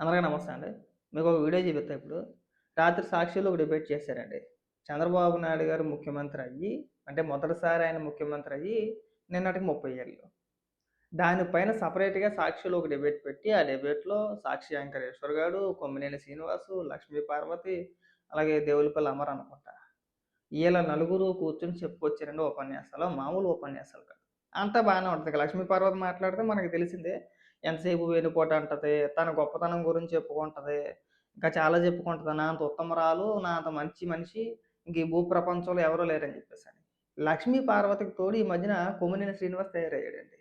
అందరికీ నమస్తే అండి. మీకు ఒక వీడియో చూపిస్తా ఇప్పుడు. రాత్రి సాక్షిలో ఒక డిబేట్ చేశారండి. చంద్రబాబు నాయుడు గారు ముఖ్యమంత్రి అయ్యి అంటే మొదటిసారి ఆయన ముఖ్యమంత్రి అయ్యి నిన్నటికి ముప్పై ఏళ్ళు. దానిపైన సపరేట్గా సాక్షిలో ఒక డిబేట్ పెట్టి ఆ డిబేట్లో సాక్షి వెంకటేశ్వర్ గారు కొమ్మినేని శ్రీనివాసు లక్ష్మీ పార్వతి అలాగే దేవులపల్లి అమర్ అనుకుంటా వీళ్ళ నలుగురు కూర్చొని చెప్పుకొచ్చారండి ఉపన్యాసాలు. మామూలు ఉపన్యాసాలు కాదు. అంతా బాగానే ఉంటుంది. లక్ష్మీ పార్వతి మాట్లాడితే మనకి తెలిసిందే. ఎంతసేపు వెనుపోట అంటది తన గొప్పతనం గురించి చెప్పుకుంటది ఇంకా చాలా చెప్పుకుంటుంది నా అంత ఉత్తమరాలు నా అంత మంచి మనిషి ఇంక ఈ భూ ప్రపంచంలో ఎవరూ లేరని చెప్పేసి అని. లక్ష్మీ పార్వతికి తోడు ఈ మధ్యన కొమ్మినేని శ్రీనివాస్ తయారయ్యాడండి.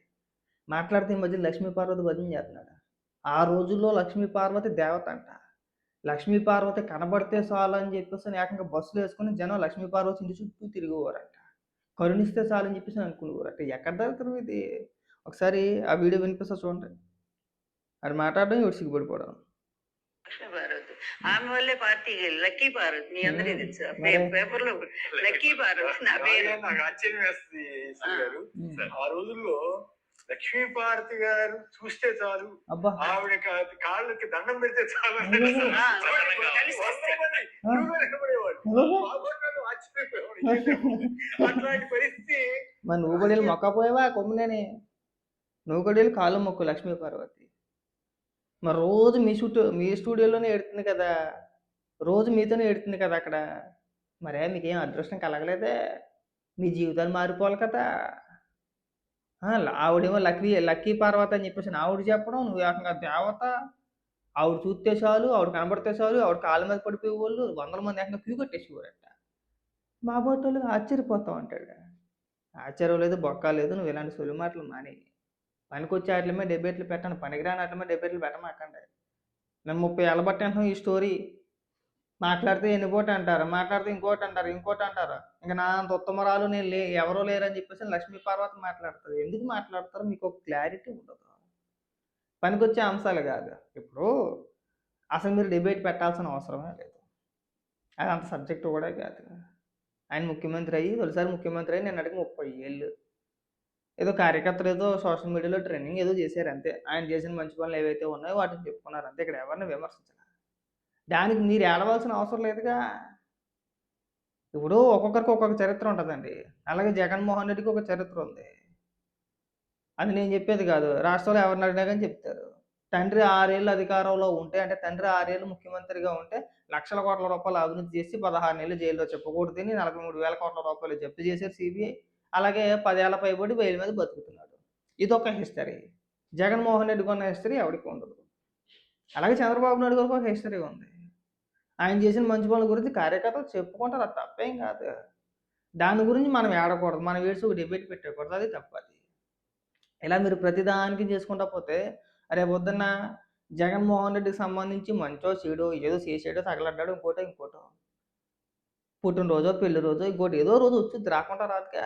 మాట్లాడితే ఈ మధ్యన లక్ష్మీ పార్వతి భజన చేస్తున్నాడు. ఆ రోజుల్లో లక్ష్మీ పార్వతి దేవత అంట. లక్ష్మీ పార్వతి కనబడితే చాలు అని చెప్పేసి అని ఏకంగా బస్సులు వేసుకుని జనం లక్ష్మీ పార్వతి ఇంటి చుట్టూ తిరిగేవారంట. కరుణిస్తే చాలు అని చెప్పేసి అనుకునేవారట. ఎక్కడ దొరుకుతుంది ఇది? ఒకసారి ఆ వీడియో వినిపిస్తా చూడండి. అది మాట్లాడడం ఇవి సిగ్గుపడిపోవడం. లక్ష్మీ పార్వతి ఆమె వల్లే పార్టీకి లక్కీ పార్వతి మీ అందరికీ మ్మ్. తెలుసు. పేపర్లో లక్కీ పార్వతి నా పేరు. నాకు ఆశ్చర్యం వేస్తుంది గారు. ఆ రోజుల్లో లక్ష్మీ భారతి గారు చూస్తే చాలు. అబ్బా. ఆవిడ కాళ్ళకి దండం పెడితే చాలు? అట్లాంటి పరిస్థితి మరి నువ్వు కూడా మొక్కపోయావా? కొమ్మినేని. నువ్వు కూడా కాళ్ళు మొక్కు లక్ష్మీ పార్వతి. మరి రోజు మీ చుట్టూ మీ స్టూడియోలోనే ఎడుతుంది కదా. రోజు మీతోనే ఎడుతుంది కదా అక్కడ. మరే మీకేం అదృష్టం కలగలేదే. మీ జీవితాలు మారిపోవాలి కదా. ఆవిడేమో లక్కీ లక్కీ పర్వత అని చెప్పేసి ఆవిడ చెప్పడం నువ్వు ఏకంగా దేవత. ఆవిడ చూస్తే చాలు ఆవిడ కనబడితే చాలు ఆవిడ కాళ్ళ మీద పడిపోయే వాళ్ళు వందల మంది ఏకంగా క్యూ కట్టేసేవారట. మా బొట్టోళ్ళు ఆశ్చర్యపోతావు అంటాడు. ఆశ్చర్యం లేదు బొక్క లేదు నువ్వు ఇలాంటి సొలి మాటలు మానేయి. పనికొచ్చే వాటి మీద డెబేట్లు పెట్టండి పనికిరాని వాటి మీద డెబేట్లు పెట్టమాకండి. నేను ముప్పై ఏళ్ళ బట్టి అంటున్నాం ఈ స్టోరీ. మాట్లాడితే ఎన్నికోటి అంటారు? మాట్లాడితే ఇంకోటి అంటారు ఇంకోటి అంటారు. ఇంకా నా అంత ఉత్తమరాలు నేను లే ఎవరో లేరని చెప్పేసి లక్ష్మీ పార్వతి మాట్లాడుతుంది. ఎందుకు మాట్లాడతారు? మీకు ఒక క్లారిటీ ఉండదు. పనికొచ్చే అంశాలు కాదు. ఇప్పుడు అసలు మీరు డిబేట్ పెట్టాల్సిన అవసరమే లేదు. అది అంత సబ్జెక్ట్ కూడా కాదు. ఆయన ముఖ్యమంత్రి అయ్యి తొలిసారి ముఖ్యమంత్రి అయ్యి నేను అడిగి ముప్పై ఏళ్ళు. ఏదో కార్యకర్తలు ఏదో సోషల్ మీడియాలో ట్రైనింగ్ ఏదో చేశారు అంతే. ఆయన చేసిన మంచి పనులు ఏవైతే ఉన్నాయో వాటిని చెప్పుకున్నారు అంతే. ఇక్కడ ఎవరిని విమర్శించాలి దానికి మీరు ఏడవలసిన అవసరం లేదుగా. ఇప్పుడు ఒక్కొక్కరికి ఒక్కొక్క చరిత్ర ఉంటుందండి. అలాగే జగన్మోహన్ రెడ్డికి ఒక చరిత్ర ఉంది. అది నేను చెప్పేది కాదు. రాష్ట్రంలో ఎవరిని అడిగినా కానీ చెప్తారు. తండ్రి ఆరేళ్ళు అధికారంలో ఉంటే అంటే తండ్రి ఆరేళ్ళు ముఖ్యమంత్రిగా ఉంటే లక్షల కోట్ల రూపాయలు అవినీతి చేసి పదహారు నెలలు జైల్లో చెప్పకూడదని నలభై మూడు వేల కోట్ల రూపాయలు జప్తు చేశారు సిబిఐ. అలాగే పదేళ్ళ పైబడి బయలు మీద బతుకుతున్నాడు. ఇదొక హిస్టరీ. జగన్మోహన్ రెడ్డికి ఉన్న హిస్టరీ ఎవరికి ఉండదు. అలాగే చంద్రబాబు నాయుడు గారికి ఒక హిస్టరీ ఉంది. ఆయన చేసిన మంచి పనుల గురించి కార్యకర్తలు చెప్పుకుంటారు అది తప్పేం కాదు. దాని గురించి మనం ఏడకూడదు మనం వేసి ఒక డిబేట్ పెట్టకూడదు అది తప్పది ఇలా మీరు ప్రతిదానికి చేసుకుంటా పోతే అరే పొద్దున్న జగన్మోహన్ రెడ్డికి సంబంధించి మంచో చెడో ఏదో చేసాడో తగలడ్డాడు ఇంకోటో ఇంకోటో. పుట్టినరోజో పెళ్ళి రోజో ఇంకోటి ఏదో రోజు వచ్చి రాకుండా రాదుగా.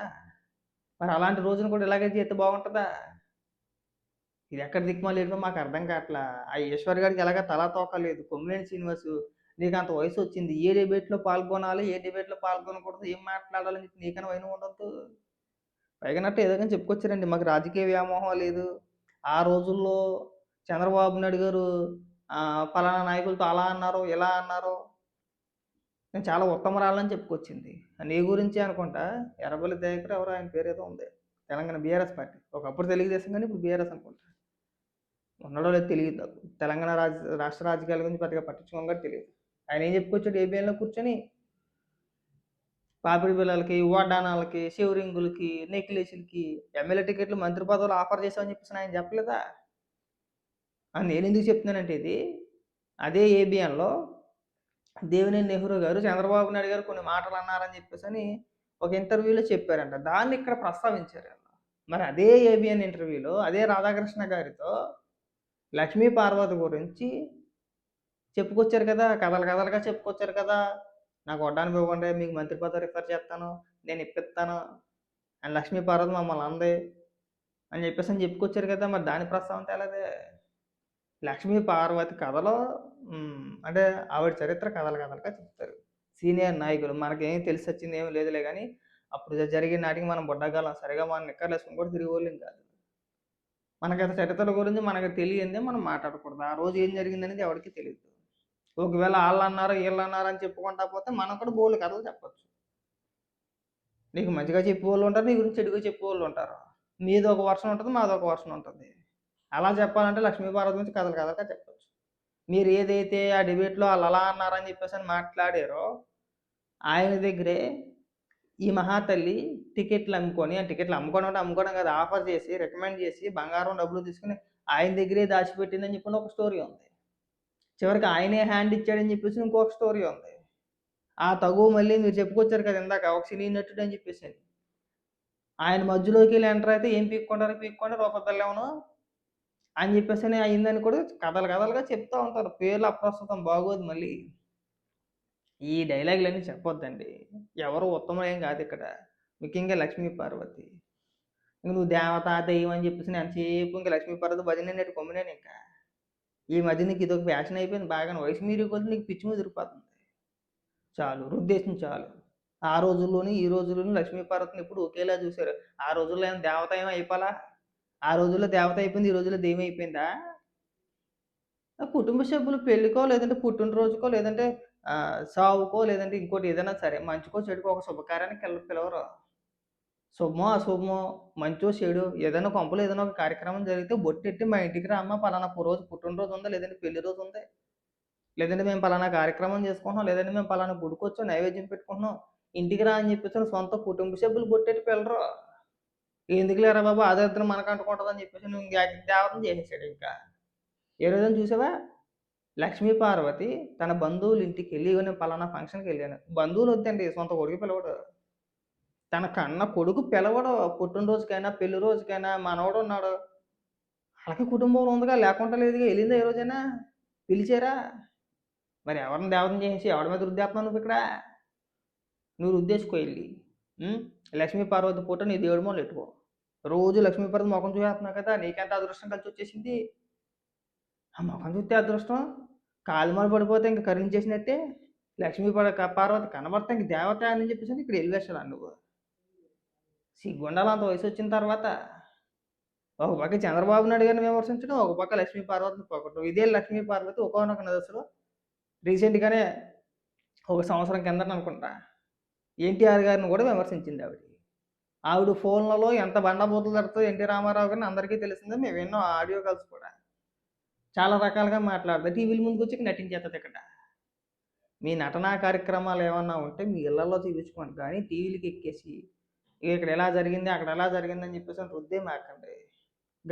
మరి అలాంటి రోజున కూడా ఇలాగే చేస్తే బాగుంటుందా? ఇది ఎక్కడ దిక్కుమాలి ఏంటో మాకు అర్థం కావట్లా. ఆ ఈశ్వర్ గారికి ఎలాగ తలా తోకలేదు కొమ్మినేని శ్రీనివాస్ నీకు అంత వయసు వచ్చింది. ఏ డిబేట్లో పాల్గొనాలి ఏ డిబేట్లో పాల్గొనకూడదు ఏం మాట్లాడాలని చెప్పి నీకన్నా వైన ఉండొద్దు. పైగానట్టు ఏదో కానీ చెప్పుకొచ్చారండి. మాకు రాజకీయ వ్యామోహం లేదు. ఆ రోజుల్లో చంద్రబాబు నాయుడు గారు పలానా నాయకులతో అలా అన్నారు ఇలా అన్నారు నేను చాలా ఉత్తమరాలని చెప్పుకొచ్చింది. నీ గురించి అనుకుంటా ఎర్రబల్లి దయాకర్ ఎవరో ఆయన పేరు ఏదో ఉంది. Telangana BRS party. ఒకప్పుడు తెలుగుదేశం కానీ ఇప్పుడు బీఆర్ఎస్ అనుకుంటా. ఉన్నాడో లేదు తెలియదు తెలంగాణ రాజ రాష్ట్ర రాజకీయాల గురించి పెద్దగా పట్టించుకోం కూడా తెలియదు. ఆయన ఏం చెప్పుకొచ్చాడు? ఏబిఎన్లో కూర్చొని పాపిడి పిల్లలకి వడ్డానాలకి షివరింగులకి నెక్లెస్లకి ఎమ్మెల్యే టికెట్లు మంత్రి పదవులు ఆఫర్ చేసామని చెప్పేసి ఆయన చెప్పలేదా? అని నేను ఎందుకు చెప్తున్నానంటే ఇది అదే ఏబిఎన్లో దేవినేని నెహ్రూ గారు చంద్రబాబు నాయుడు గారు కొన్ని మాటలు అన్నారని చెప్పేసి అని ఒక ఇంటర్వ్యూలో చెప్పారంట. దాన్ని ఇక్కడ ప్రస్తావించారు మరి అదే ఏబిఎన్ ఇంటర్వ్యూలో అదే రాధాకృష్ణ గారితో లక్ష్మీ పార్వతి గురించి చెప్పుకొచ్చారు కదా కథలు కథలుగా చెప్పుకొచ్చారు కదా. నాకు వడ్డానికి ఇవ్వండి మీకు మంత్రి పదవి రిఫర్ చేస్తాను నేను ఇప్పిస్తాను అండ్ లక్ష్మీ పార్వతి మమ్మల్ని అంది అని చెప్పేసి అని చెప్పుకొచ్చారు కదా. మరి దాని ప్రస్తావన తేలేదే. లక్ష్మీ పార్వతి కథలో అంటే ఆవిడ చరిత్ర కథలు కథలుగా చెప్తారు. సీనియర్ నాయకులు మనకేం తెలిసి వచ్చింది ఏమి లేదులే కానీ అప్పుడు జరిగిన నాటికి మనం బుడ్డగాలం సరిగా మనం నిక్కర్లు వేసుకుని కూడా తిరిగి వాళ్ళం కాదు. మనకి చరిత్ర గురించి మనకు తెలియందే మనం మాట్లాడకూడదు. ఆ రోజు ఏం జరిగింది అనేది ఎవరికి తెలియదు. ఒకవేళ వాళ్ళు అన్నారు వీళ్ళు అన్నారు అని చెప్పుకుంటా పోతే మనం కూడా బోలు కథలు చెప్పచ్చు. నీకు మంచిగా చెప్పేవాళ్ళు ఉంటారు నీ గురించి చెడుగా చెప్పేవాళ్ళు ఉంటారు. మీది ఒక వర్షం ఉంటుంది మాది ఒక వర్షం ఉంటుంది. అలా చెప్పాలంటే లక్ష్మీపార్వతి గురించి కథలు కథలుగా చెప్పచ్చు. మీరు ఏదైతే ఆ డిబేట్లో వాళ్ళు అలా అన్నారని చెప్పేసి అని మాట్లాడారో ఆయన దగ్గరే ఈ మహాతల్లి టికెట్లు అమ్ముకొని ఆ టికెట్లు అమ్ముకోవడం అంటే అమ్ముకోవడం కదా ఆఫర్ చేసి రికమెండ్ చేసి బంగారం డబ్బులు తీసుకుని ఆయన దగ్గరే దాచిపెట్టిందని చెప్పిన ఒక స్టోరీ ఉంది. చివరికి ఆయనే హ్యాండ్ ఇచ్చాడని చెప్పేసి ఇంకొక స్టోరీ ఉంది. ఆ తగు మళ్ళీ మీరు చెప్పుకొచ్చారు కదా ఇందాక ఒక సినీ నటుడు అని చెప్పేసి. ఆయన మధ్యలోకి వెళ్ళి ఎంటర్ అయితే ఏం పీక్కుంటారు పీక్కుంటారు రూపాయి పిల్లవను అని చెప్పేసి అని అయిందని కూడా కథలు కథలుగా చెప్తూ ఉంటారు. పేర్లు అప్రస్తుతం బాగోదు మళ్ళీ. ఈ డైలాగులన్నీ చెప్పొద్దండి. ఎవరు ఉత్తమం ఏం కాదు ఇక్కడ. ముఖ్యంగా లక్ష్మీ పార్వతి. ఇంక నువ్వు దేవత దైవం అని చెప్పేసి ఎంతసేపు ఇంకా లక్ష్మీ పార్వతి భజన నేటి కొమ్మినాను ఇంకా. ఈ మధ్య నీకు ఇదొక ఫ్యాషన్ అయిపోయింది బాగా వయసు మీరు కొద్ది నీకు పిచ్చి మీద తిరిగిపోతుంది. చాలు రుద్దేశం చాలు. ఆ రోజుల్లోని ఈ రోజుల్లోని లక్ష్మీ పార్వతిని ఎప్పుడు ఒకేలా చూశారు ఆ రోజుల్లో ఏం దేవత ఏమో అయిపోలా? ఆ రోజుల్లో దేవత అయిపోయింది ఈ రోజుల్లో దేవి అయిపోయిందా? కుటుంబ సభ్యులు పెళ్ళికో లేదంటే పుట్టినరోజుకో లేదంటే సావుకో లేదంటే ఇంకోటి ఏదైనా సరే మంచికో చెడుకో ఒక శుభకార్యానికి పిల్ల పిలవరు. శుభమో అశుభమో మంచో చెడు ఏదైనా కొంపలో ఏదైనా ఒక కార్యక్రమం జరిగితే బొట్టెట్టి మా ఇంటికి రామ్మా పలానా రోజు పుట్టినరోజు ఉందా లేదంటే పెళ్ళి రోజు ఉంది? లేదంటే మేము పలానా కార్యక్రమం చేసుకుంటున్నాం లేదంటే మేము పలానా గుడికి వచ్చాం నైవేద్యం పెట్టుకుంటున్నాం ఇంటికి రా అని చెప్పేసి సొంత కుటుంబ సభ్యులు బొట్టెట్టి పిల్లరు ఎందుకు లేరా బాబు? ఆదరిద్రం మనకు అంటుకుంటుంది అని చెప్పేసి నువ్వు ఇంకా దేవతం చేసేసాడు ఇంకా. ఏ రోజున చూసావా? లక్ష్మీ పార్వతి తన బంధువులు ఇంటికి వెళ్ళి నేను పలానా ఫంక్షన్కి వెళ్ళాను. బంధువులు వద్దండి సొంత కొడుకు పిలవడు. తన కన్న కొడుకు పిలవడు. పుట్టినరోజుకైనా పెళ్ళి రోజుకైనా మనవడు ఉన్నాడు. వాళ్ళకి కుటుంబంలో ఉందిగా లేకుండా లేదుగా వెళ్ళిందా ఏ రోజైనా? పిలిచారా? మరి ఎవరిని దేవతం చేసి ఎవరి మీద రుద్దేస్తున్నావు నువ్వు ఇక్కడ? నువ్వు ఉద్దేశకు వెళ్ళి. లక్ష్మీ పార్వతి పూట నీ దేవుడి మొదలు ఎట్టుకో రోజు లక్ష్మీ పార్వతి ముఖం చూసేస్తున్నావు కదా నీకెంత అదృష్టం కలిసి వచ్చేసింది? ఆ ముఖం చూస్తే అదృష్టం? కాలుమాలు పడిపోతే ఇంక కరుణించేసినట్టే లక్ష్మీ పడ పార్వతి కనబడతా ఇంక దేవత అని చెప్పేసి ఇక్కడ వెళ్ళేసాడు నువ్వు సిగ్గుండాలి అంత వయసు వచ్చిన తర్వాత. ఒక పక్క చంద్రబాబు నాయుడు గారిని విమర్శించడం ఒక పక్క లక్ష్మీ పార్వతిని పొగటం ఇదే లక్ష్మీ పార్వతి ఒకనొక నదస్సులో రీసెంట్గానే ఒక సంవత్సరం కిందట అనుకుంటా. ఎన్టీఆర్ గారిని కూడా విమర్శించింది ఆవిడ. ఆవిడ ఫోన్లలో ఎంత బండబూతులు తడుతుందో ఎన్టీ రామారావు గారిని అందరికీ తెలిసిందే మేము ఎన్నో ఆడియో కాల్స్ కూడా. చాలా రకాలుగా మాట్లాడుతుంది టీవీల ముందుకు వచ్చి నటించేస్తుంది ఇక్కడ. మీ నటనా కార్యక్రమాలు ఏమన్నా ఉంటే మీ ఇళ్ళలో చూపించుకోండి. కానీ టీవీలకి ఎక్కేసి ఇక్కడ ఎలా జరిగింది అక్కడ ఎలా జరిగింది అని చెప్పేసి రుద్దే మాకండి.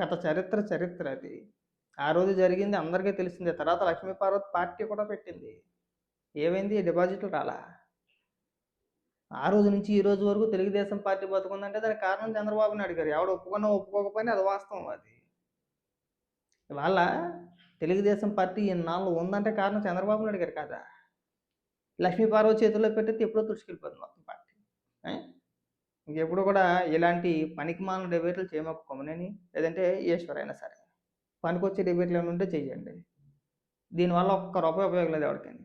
గత చరిత్ర చరిత్ర అది. ఆ రోజు జరిగింది అందరికీ తెలిసిందే. తర్వాత లక్ష్మీపార్వతి పార్టీ కూడా పెట్టింది. ఏమైంది? డిపాజిట్లు రాలా? ఆ రోజు నుంచి ఈ రోజు వరకు తెలుగుదేశం పార్టీ బతుకుందంటే దానికి కారణం చంద్రబాబు నాయుడు గారు. ఎవడు ఒప్పుకున్నా ఒప్పుకోకపోయినా అది వాస్తవం అది. ఇవాళ తెలుగుదేశం పార్టీ ఇన్నాళ్ళు ఉందంటే కారణం చంద్రబాబు నాయుడు గారు కాదా? లక్ష్మీ చేతుల్లో పెట్టితే ఎప్పుడో తుడిచికెళ్ళిపోతుంది మొత్తం పార్టీ. ఇంకెప్పుడు కూడా ఇలాంటి పనికిమాల డిబేట్లు చేయమాకు కొమ్మనేని లేదంటే ఈశ్వర్ అయినా సరే. పనికొచ్చే డిబేట్లు ఏమైనా ఉంటే చేయండి దీనివల్ల ఒక్క రూపాయి ఉపయోగం లేదు ఎవరికైనా.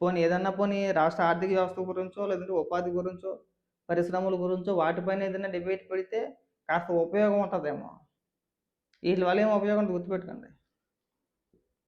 పోనీ ఏదన్నా పోనీ రాష్ట్ర ఆర్థిక వ్యవస్థ గురించో లేదంటే ఉపాధి గురించో పరిశ్రమల గురించో వాటిపైన ఏదైనా డిబేట్ పెడితే కాస్త ఉపయోగం ఉంటుందేమో. వీటి వల్ల ఏం ఉపయోగం గుర్తుపెట్టుకోండి.